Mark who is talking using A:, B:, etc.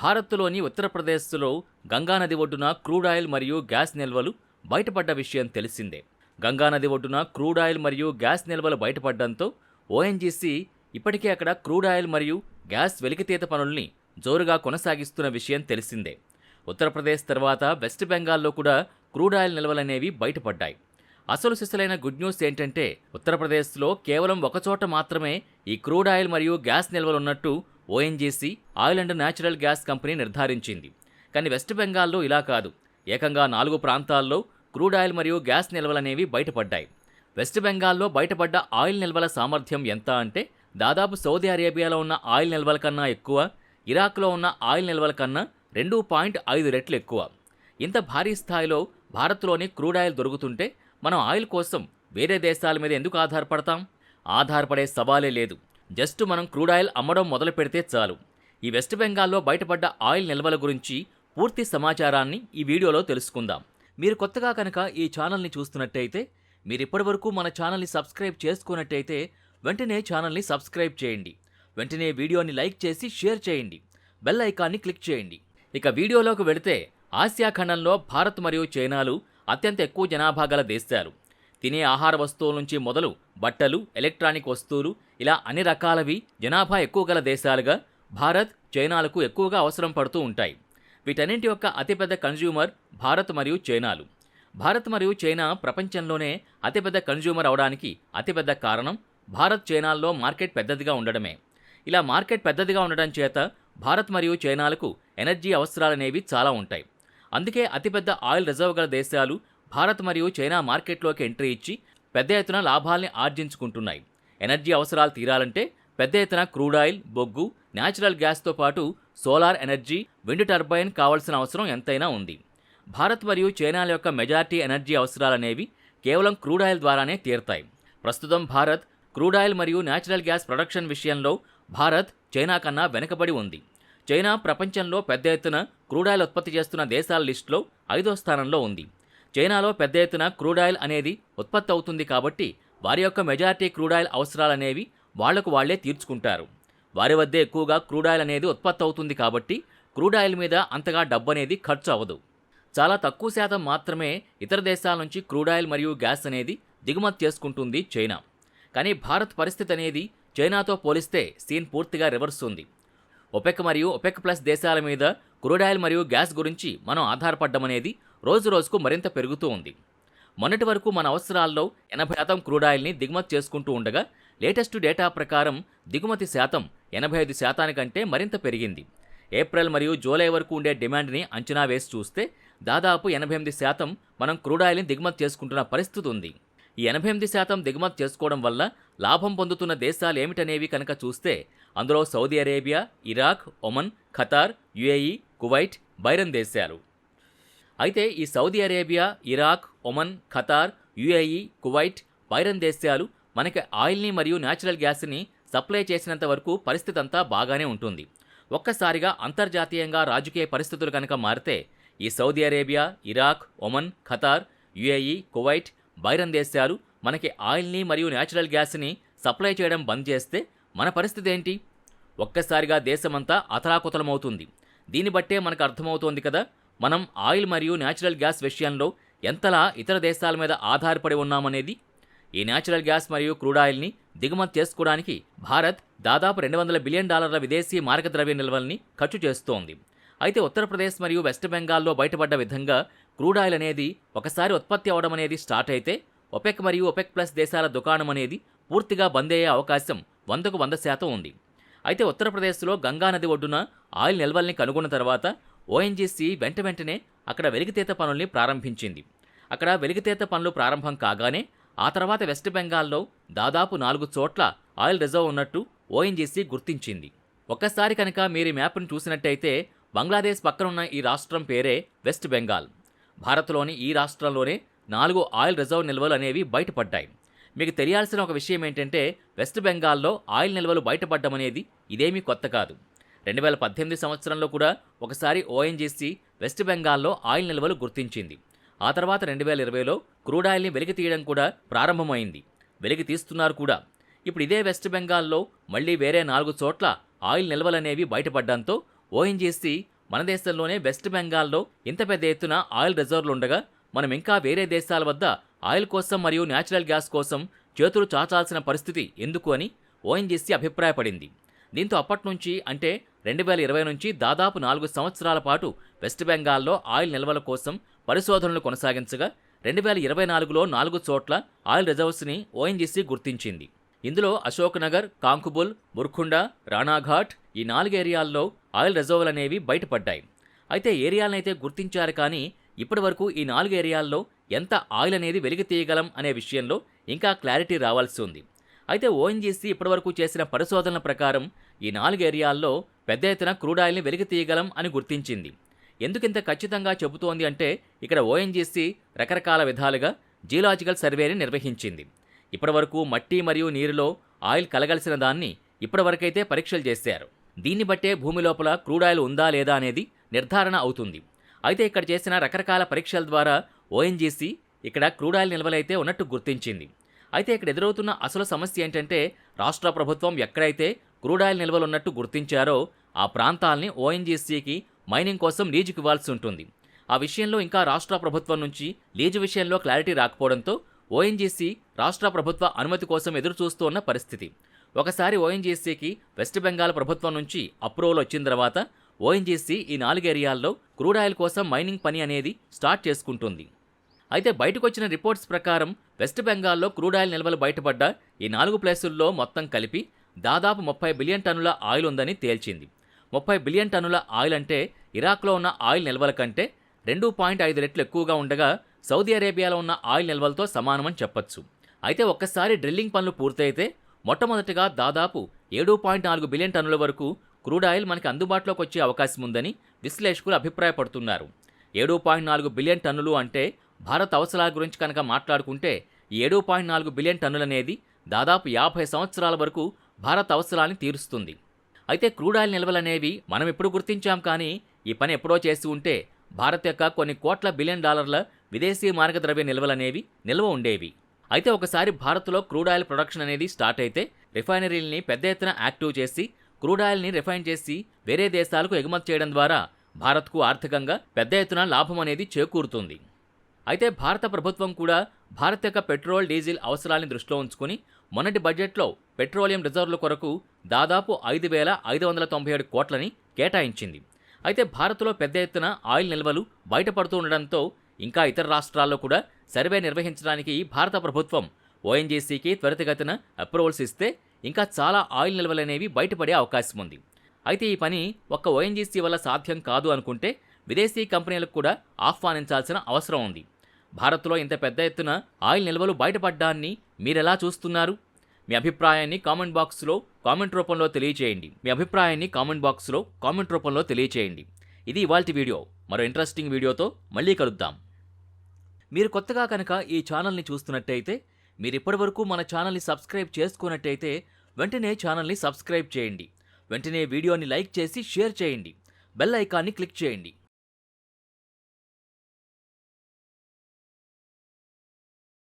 A: భారత్లోని ఉత్తరప్రదేశ్లో గంగానది ఒడ్డున క్రూడ్ ఆయిల్ మరియు గ్యాస్ నిల్వలు బయటపడ్డ విషయం తెలిసిందే. గంగానది ఒడ్డున క్రూడ్ ఆయిల్ మరియు గ్యాస్ నిల్వలు బయటపడడంతో ఓఎన్జీసీ ఇప్పటికే అక్కడ క్రూడ్ ఆయిల్ మరియు గ్యాస్ వెలికితీత పనుల్ని జోరుగా కొనసాగిస్తున్న విషయం తెలిసిందే. ఉత్తరప్రదేశ్ తర్వాత వెస్ట్ బెంగాల్లో కూడా క్రూడ్ ఆయిల్ నిల్వలనేవి బయటపడ్డాయి. అసలు సిసలైన గుడ్ న్యూస్ ఏంటంటే ఉత్తరప్రదేశ్లో కేవలం ఒకచోట మాత్రమే ఈ క్రూడ్ ఆయిల్ మరియు గ్యాస్ నిల్వలు ఉన్నట్టు ONGC oil and natural gas company నిర్ధారించింది. కానీ వెస్ట్ బెంగాల్లో ఇలా కాదు. ఏకంగా నాలుగు ప్రాంతాల్లో క్రూడ్ ఆయిల్ మరియు గ్యాస్ నిల్వలనేవి బయటపడ్డాయి. వెస్ట్ బెంగాల్లో బయటపడ్డ ఆయిల్ నిల్వల సామర్థ్యం ఎంత అంటే దాదాపు సౌదీ అరేబియాలో ఉన్న ఆయిల్ నిల్వల కన్నా ఎక్కువ ఇరాక్లో ఉన్న ఆయిల్ నిల్వల కన్నా రెండు పాయింట్ ఐదు రెట్లు ఎక్కువ. ఇంత భారీ స్థాయిలో భారత్లోని క్రూడ్ ఆయిల్ దొరుకుతుంటే మనం ఆయిల్ కోసం వేరే దేశాల మీద ఎందుకు ఆధారపడతాం? ఆధారపడే సవాలే లేదు. జస్ట్ మనం క్రూడ్ ఆయిల్ అమ్మడం మొదలు పెడితే చాలు. ఈ వెస్ట్ బెంగాల్లో బయటపడ్డ ఆయిల్ నిల్వల గురించి పూర్తి సమాచారాన్ని ఈ వీడియోలో తెలుసుకుందాం. మీరు కొత్తగా కనుక ఈ ఛానల్ని చూస్తున్నట్టయితే మీరు ఇప్పటివరకు మన ఛానల్ని సబ్స్క్రైబ్ చేసుకున్నట్టయితే వెంటనే ఛానల్ని సబ్స్క్రైబ్ చేయండి. వెంటనే వీడియోని లైక్ చేసి షేర్ చేయండి. బెల్ ఐకాన్ని క్లిక్ చేయండి. ఇక వీడియోలోకి వెళితే ఆసియా ఖండంలో భారత్ మరియు చైనాలు అత్యంత ఎక్కువ జనాభా గల దేశాలు. తినే ఆహార వస్తువుల నుంచి మొదలు బట్టలు ఎలక్ట్రానిక్ వస్తువులు ఇలా అన్ని రకాలవి జనాభా ఎక్కువ గల దేశాలుగా భారత్ చైనాలకు ఎక్కువగా అవసరం పడుతూ ఉంటాయి. వీటన్నింటి యొక్క అతిపెద్ద కన్జ్యూమర్ భారత్ మరియు చైనాలు. భారత్ మరియు చైనా ప్రపంచంలోనే అతిపెద్ద కన్జ్యూమర్ అవడానికి అతిపెద్ద కారణం భారత్ చైనాల్లో మార్కెట్ పెద్దదిగా ఉండడమే. ఇలా మార్కెట్ పెద్దదిగా ఉండడం చేత భారత్ మరియు చైనాలకు ఎనర్జీ అవసరాలనేవి చాలా ఉంటాయి. అందుకే అతిపెద్ద ఆయిల్ రిజర్వ్ గల దేశాలు భారత్ మరియు చైనా మార్కెట్లోకి ఎంట్రీ ఇచ్చి పెద్ద ఎత్తున లాభాల్ని ఆర్జించుకుంటున్నాయి. ఎనర్జీ అవసరాలు తీరాలంటే పెద్ద ఎత్తున క్రూడ్ ఆయిల్ బొగ్గు న్యాచురల్ గ్యాస్తో పాటు సోలార్ ఎనర్జీ విండ్ టర్బైన్ కావాల్సిన అవసరం ఎంతైనా ఉంది. భారత్ మరియు చైనాల యొక్క మెజార్టీ ఎనర్జీ అవసరాలనేవి కేవలం క్రూడ్ ఆయిల్ ద్వారానే తీరుతాయి. ప్రస్తుతం భారత్ క్రూడ్ ఆయిల్ మరియు న్యాచురల్ గ్యాస్ ప్రొడక్షన్ విషయంలో భారత్ చైనా కన్నా వెనుకబడి ఉంది. చైనా ప్రపంచంలో పెద్ద ఎత్తున క్రూడ్ ఆయిల్ ఉత్పత్తి చేస్తున్న దేశాల లిస్టులో ఐదో స్థానంలో ఉంది. చైనాలో పెద్ద ఎత్తున క్రూడాయిల్ అనేది ఉత్పత్తి అవుతుంది కాబట్టి వారి యొక్క మెజారిటీ క్రూడాయిల్ అవసరాలనేవి వాళ్ళకు వాళ్ళే తీర్చుకుంటారు. వారి వద్దే ఎక్కువగా క్రూడాయిల్ అనేది ఉత్పత్తి అవుతుంది కాబట్టి క్రూడ్ ఆయిల్ మీద అంతగా డబ్బు అనేది ఖర్చు అవ్వదు. చాలా తక్కువ శాతం మాత్రమే ఇతర దేశాల నుంచి క్రూడ్ ఆయిల్ మరియు గ్యాస్ అనేది దిగుమతి చేసుకుంటుంది చైనా. కానీ భారత్ పరిస్థితి అనేది చైనాతో పోలిస్తే సీన్ పూర్తిగా రివర్స్ ఉంది. ఒపెక్ మరియు ఒపెక్ ప్లస్ దేశాల మీద క్రూడ్ ఆయిల్ మరియు గ్యాస్ గురించి మనం ఆధారపడ్డం అనేది రోజు రోజుకు మరింత పెరుగుతూ ఉంది. మొన్నటి వరకు మన అవసరాల్లో ఎనభై శాతం క్రూడాయిల్ని దిగుమతి చేసుకుంటూ ఉండగా లేటెస్ట్ డేటా ప్రకారం దిగుమతి శాతం ఎనభై ఐదు శాతానికంటే మరింత పెరిగింది. ఏప్రిల్ మరియు జూలై వరకు ఉండే డిమాండ్ని అంచనా వేసి చూస్తే దాదాపు ఎనభై ఎనిమిది శాతం మనం క్రూడాయిల్ని దిగుమతి చేసుకుంటున్న పరిస్థితి ఉంది. ఈ ఎనభై ఎనిమిది శాతం దిగుమతి చేసుకోవడం వల్ల లాభం పొందుతున్న దేశాలు ఏమిటనేవి కనుక చూస్తే అందులో Saudi Arabia Iraq Oman Qatar UAE Kuwait Bahrain దేశాలు. అయితే ఈ Saudi Arabia Iraq Oman Qatar UAE Kuwait Bahrain దేశాలు మనకి ఆయిల్ని మరియు న్యాచురల్ గ్యాస్ని సప్లై చేసినంత వరకు పరిస్థితి అంతా బాగానే ఉంటుంది. ఒక్కసారిగా అంతర్జాతీయంగా రాజకీయ పరిస్థితులు కనుక మారితే ఈ Saudi Arabia Iraq Oman Qatar UAE Kuwait Bahrain దేశాలు మనకి ఆయిల్ని మరియు న్యాచురల్ గ్యాస్ని సప్లై చేయడం బంద్ చేస్తే మన పరిస్థితి ఏంటి? ఒక్కసారిగా దేశమంతా అతలాకుతలమవుతుంది. దీన్ని బట్టే మనకు అర్థమవుతోంది కదా మనం ఆయిల్ మరియు న్యాచురల్ గ్యాస్ విషయంలో ఎంతలా ఇతర దేశాల మీద ఆధారపడి ఉన్నామనేది? ఈ న్యాచురల్ గ్యాస్ మరియు క్రూడ్ ఆయిల్ని దిగుమతి చేసుకోవడానికి భారత్ దాదాపు రెండు వందల బిలియన్ డాలర్ల విదేశీ మార్గద్రవ్య నిల్వల్ని ఖర్చు చేస్తోంది. అయితే ఉత్తరప్రదేశ్ మరియు వెస్ట్ బెంగాల్లో బయటపడ్డ విధంగా క్రూడ్ ఆయిల్ అనేది ఒకసారి ఉత్పత్తి అవడం అనేది స్టార్ట్ అయితే ఒపెక్ మరియు ఒపెక్ ప్లస్ దేశాల దుకాణం అనేది పూర్తిగా బంద్ అయ్యే అవకాశం వందకు వంద శాతం ఉంది. అయితే ఉత్తరప్రదేశ్లో గంగానది ఒడ్డున ఆయిల్ నిల్వల్ని కనుగొన్న తర్వాత ఓఎన్జీసీ వెంట వెంటనే అక్కడ వెలిగితేత పనుల్ని ప్రారంభించింది. అక్కడ వెలిగితేత పనులు ప్రారంభం కాగానే ఆ తర్వాత వెస్ట్ బెంగాల్లో దాదాపు నాలుగు చోట్ల ఆయిల్ రిజర్వ్ ఉన్నట్టు ఓఎన్జీసీ గుర్తించింది. ఒక్కసారి కనుక మీరు మ్యాప్ను చూసినట్టయితే బంగ్లాదేశ్ పక్కనున్న ఈ రాష్ట్రం పేరే వెస్ట్ బెంగాల్. భారత్లోని ఈ రాష్ట్రంలోనే నాలుగు ఆయిల్ రిజర్వ్ నిల్వలు అనేవి బయటపడ్డాయి. మీకు తెలియాల్సిన ఒక విషయం ఏంటంటే వెస్ట్ బెంగాల్లో ఆయిల్ నిల్వలు బయటపడ్డం అనేది ఇదేమీ కొత్త కాదు. రెండు వేల పద్దెనిమిది సంవత్సరంలో కూడా ఒకసారి ఓఎన్జీసీ వెస్ట్ బెంగాల్లో ఆయిల్ నిల్వలు గుర్తించింది. ఆ తర్వాత రెండు వేల ఇరవైలో క్రూడ్ ఆయిల్ని వెలికి తీయడం కూడా ప్రారంభమైంది. వెలికి తీస్తున్నారు కూడా. ఇప్పుడు ఇదే వెస్ట్ బెంగాల్లో మళ్ళీ వేరే నాలుగు చోట్ల ఆయిల్ నిల్వలనేవి బయటపడడంతో ఓఎన్జీసీ మన దేశంలోనే వెస్ట్ బెంగాల్లో ఇంత పెద్ద ఎత్తున ఆయిల్ రిజర్వ్లు ఉండగా మనం ఇంకా వేరే దేశాల వద్ద ఆయిల్ కోసం మరియు న్యాచురల్ గ్యాస్ కోసం చేతులు చాచాల్సిన పరిస్థితి ఎందుకు అని ఓఎన్జీసీ అభిప్రాయపడింది. దీంతో అప్పటి నుంచి అంటే రెండు వేల ఇరవై నుంచి దాదాపు నాలుగు సంవత్సరాల పాటు వెస్ట్ బెంగాల్లో ఆయిల్ నిల్వల కోసం పరిశోధనలు కొనసాగించగా రెండు వేల ఇరవై నాలుగులో నాలుగు చోట్ల ఆయిల్ రిజర్వ్స్ని ఓఎన్జీసీ గుర్తించింది. ఇందులో అశోక్ నగర్ కాంకుబుల్ ముర్ఖుండా రాణాఘాట్ ఈ నాలుగు ఏరియాల్లో ఆయిల్ రిజర్వ్లు అనేవి బయటపడ్డాయి. అయితే ఏరియాలనైతే గుర్తించారు కానీ ఇప్పటివరకు ఈ నాలుగు ఏరియాల్లో ఎంత ఆయిల్ అనేది వెలికి తీయగలం అనే విషయంలో ఇంకా క్లారిటీ రావాల్సి ఉంది. అయితే ఓఎన్జీసీ ఇప్పటివరకు చేసిన పరిశోధనల ప్రకారం ఈ నాలుగు ఏరియాల్లో పెద్ద ఎత్తున క్రూడాయిల్ని వెలికి తీయగలం అని గుర్తించింది. ఎందుకింత ఖచ్చితంగా చెబుతోంది అంటే ఇక్కడ ఓఎన్జీసీ రకరకాల విధాలుగా జియోలాజికల్ సర్వేని నిర్వహించింది. ఇప్పటివరకు మట్టి మరియు నీరులో ఆయిల్ కలగలిసిన దాన్ని ఇప్పటివరకైతే పరీక్షలు చేశారు. దీన్ని బట్టే భూమి లోపల క్రూడాయిల్ ఉందా లేదా అనేది నిర్ధారణ అవుతుంది. అయితే ఇక్కడ చేసిన రకరకాల పరీక్షల ద్వారా ఓఎన్జీసీ ఇక్కడ క్రూడాయిల్ నిల్వలైతే ఉన్నట్టు గుర్తించింది. అయితే ఇక్కడ ఎదురవుతున్న అసలు సమస్య ఏంటంటే రాష్ట్ర ప్రభుత్వం ఎక్కడైతే క్రూడాయిల్ నిల్వలున్నట్టు నిల్వలు ఉన్నట్టు గుర్తించారో ఆ ప్రాంతాల్ని ఓఎన్జీసీకి మైనింగ్ కోసం లీజుకి ఇవ్వాల్సి ఉంటుంది. ఆ విషయంలో ఇంకా రాష్ట్ర ప్రభుత్వం నుంచి లీజు విషయంలో క్లారిటీ రాకపోవడంతో ఓఎన్జీసీ రాష్ట్ర ప్రభుత్వ అనుమతి కోసం ఎదురు ఉన్న పరిస్థితి. ఒకసారి ఓఎన్జీసీకి వెస్ట్ బెంగాల్ ప్రభుత్వం నుంచి అప్రూవల్ వచ్చిన తర్వాత ఓఎన్జీసీ ఈ నాలుగు ఏరియాల్లో క్రూడ్ ఆయిల్ కోసం మైనింగ్ పని అనేది స్టార్ట్ చేసుకుంటుంది. అయితే బయటకు వచ్చిన రిపోర్ట్స్ ప్రకారం వెస్ట్ బెంగాల్లో క్రూడ్ ఆయిల్ నిల్వలు బయటపడ్డ ఈ నాలుగు ప్లేసుల్లో మొత్తం కలిపి దాదాపు ముప్పై బిలియన్ టన్నుల ఆయిల్ ఉందని తేల్చింది. ముప్పై బిలియన్ టన్నుల ఆయిల్ అంటే ఇరాక్లో ఉన్న ఆయిల్ నిల్వల కంటే రెండు పాయింట్ ఐదు రెట్లు ఎక్కువగా ఉండగా సౌదీ అరేబియాలో ఉన్న ఆయిల్ నిల్వలతో సమానమని చెప్పొచ్చు. అయితే ఒక్కసారి డ్రిల్లింగ్ పనులు పూర్తయితే మొట్టమొదటిగా దాదాపు ఏడు పాయింట్ నాలుగు బిలియన్ టన్నుల వరకు క్రూడ్ ఆయిల్ మనకి అందుబాటులోకి వచ్చే అవకాశం ఉందని విశ్లేషకులు అభిప్రాయపడుతున్నారు. ఏడు పాయింట్ నాలుగు బిలియన్ టన్నులు అంటే భారత్ అవసరాల గురించి కనుక మాట్లాడుకుంటే ఏడు పాయింట్ నాలుగు బిలియన్ టన్నులనేది దాదాపు యాభై సంవత్సరాల వరకు భారత్ అవసరాన్ని తీరుస్తుంది. అయితే క్రూడ్ ఆయిల్ నిల్వలనేవి మనం ఎప్పుడు గుర్తించాం కానీ ఈ పని ఎప్పుడో చేసి ఉంటే భారత్ యొక్క కొన్ని కోట్ల బిలియన్ డాలర్ల విదేశీ మార్గద్రవ్య నిల్వలనేవి నిల్వ ఉండేవి. అయితే ఒకసారి భారత్లో క్రూడ్ ఆయిల్ ప్రొడక్షన్ అనేది స్టార్ట్ అయితే రిఫైనరీల్ని పెద్ద ఎత్తున యాక్టివ్ చేసి క్రూడ్ ఆయిల్ని రిఫైన్ చేసి వేరే దేశాలకు ఎగుమతి చేయడం ద్వారా భారత్కు ఆర్థికంగా పెద్ద ఎత్తున లాభం అనేది చేకూరుతుంది. అయితే భారత ప్రభుత్వం కూడా భారత్ యొక్క పెట్రోల్ డీజిల్ అవసరాలను దృష్టిలో ఉంచుకుని మొన్నటి బడ్జెట్లో పెట్రోలియం రిజర్వుల కొరకు దాదాపు ఐదు వేల ఐదు వందల తొంభై ఏడు కోట్లని కేటాయించింది. అయితే భారత్లో పెద్ద ఎత్తున ఆయిల్ నిల్వలు బయటపడుతూ ఉండడంతో ఇంకా ఇతర రాష్ట్రాల్లో కూడా సర్వే నిర్వహించడానికి భారత ప్రభుత్వం ఓఎన్జీసీకి త్వరితగతిన అప్రూవల్స్ ఇస్తే ఇంకా చాలా ఆయిల్ నిల్వలనేవి బయటపడే అవకాశం ఉంది. అయితే ఈ పని ఒక్క ఓఎన్జీసీ వల్ల సాధ్యం కాదు అనుకుంటే విదేశీ కంపెనీలకు కూడా ఆహ్వానించాల్సిన అవసరం ఉంది. భారత్లో ఇంత పెద్ద ఎత్తున ఆయిల్ నిల్వలు బయటపడ్డాన్ని మీరెలా చూస్తున్నారు? మీ అభిప్రాయాన్ని కామెంట్ బాక్స్లో కామెంట్ రూపంలో తెలియచేయండి. మీ అభిప్రాయాన్ని కామెంట్ బాక్స్లో కామెంట్ రూపంలో తెలియచేయండి. ఇది ఇవాల్టి వీడియో. మరో ఇంట్రెస్టింగ్ వీడియోతో మళ్ళీ కలుద్దాం. మీరు కొత్తగా కనుక ఈ ఛానల్ని చూస్తున్నట్టయితే మీరు ఇప్పటివరకు మన ఛానల్ని సబ్స్క్రైబ్ చేసుకున్నట్టయితే వెంటనే ఛానల్ని సబ్స్క్రైబ్ చేయండి. వెంటనే వీడియోని లైక్ చేసి షేర్ చేయండి. బెల్ ఐకాన్ని క్లిక్ చేయండి.